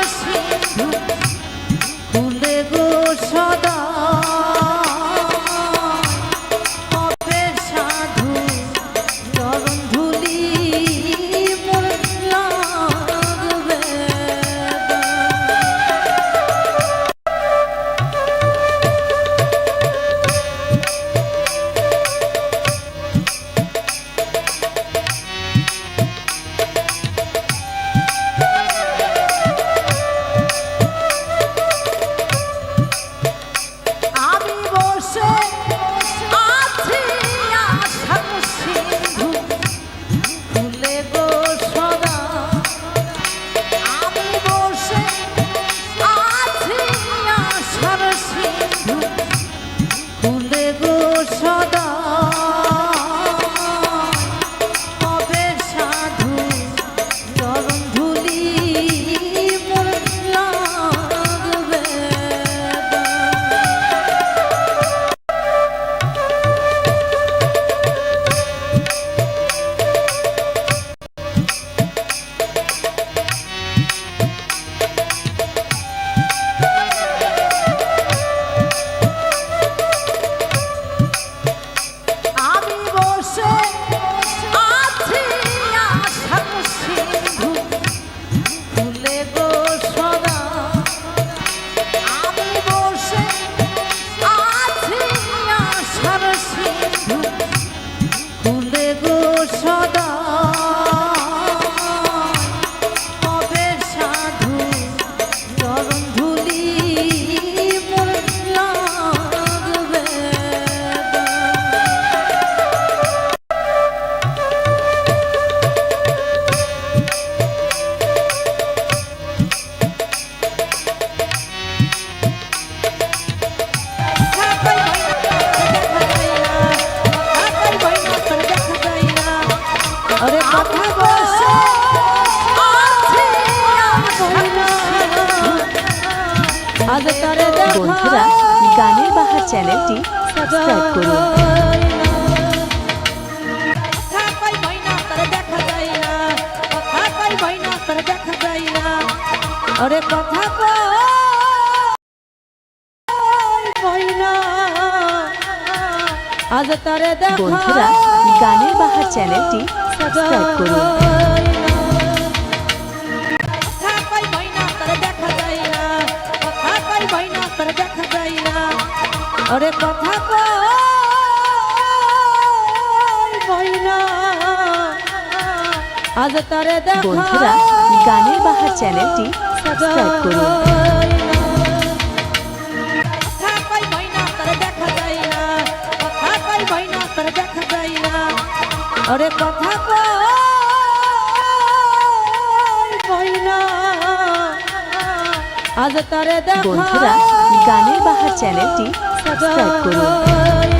Christmas. বন্ধুরা গানের বাহার চ্যানেলটি সাবস্ক্রাইব করুন। আরে কথা আজ তারে দেখা বন্ধুরা গানের বাহার চ্যানেলটি সাবস্ক্রাইব করুন। আরে কথা আজ তারে বন্ধুরা গানের বাহার চ্যানেলটি সাবস্ক্রাইব করুন। না। কথা আজ তারে বন্ধুরা গানের বাহার চ্যানেলটি সাবস্ক্রাইব করুন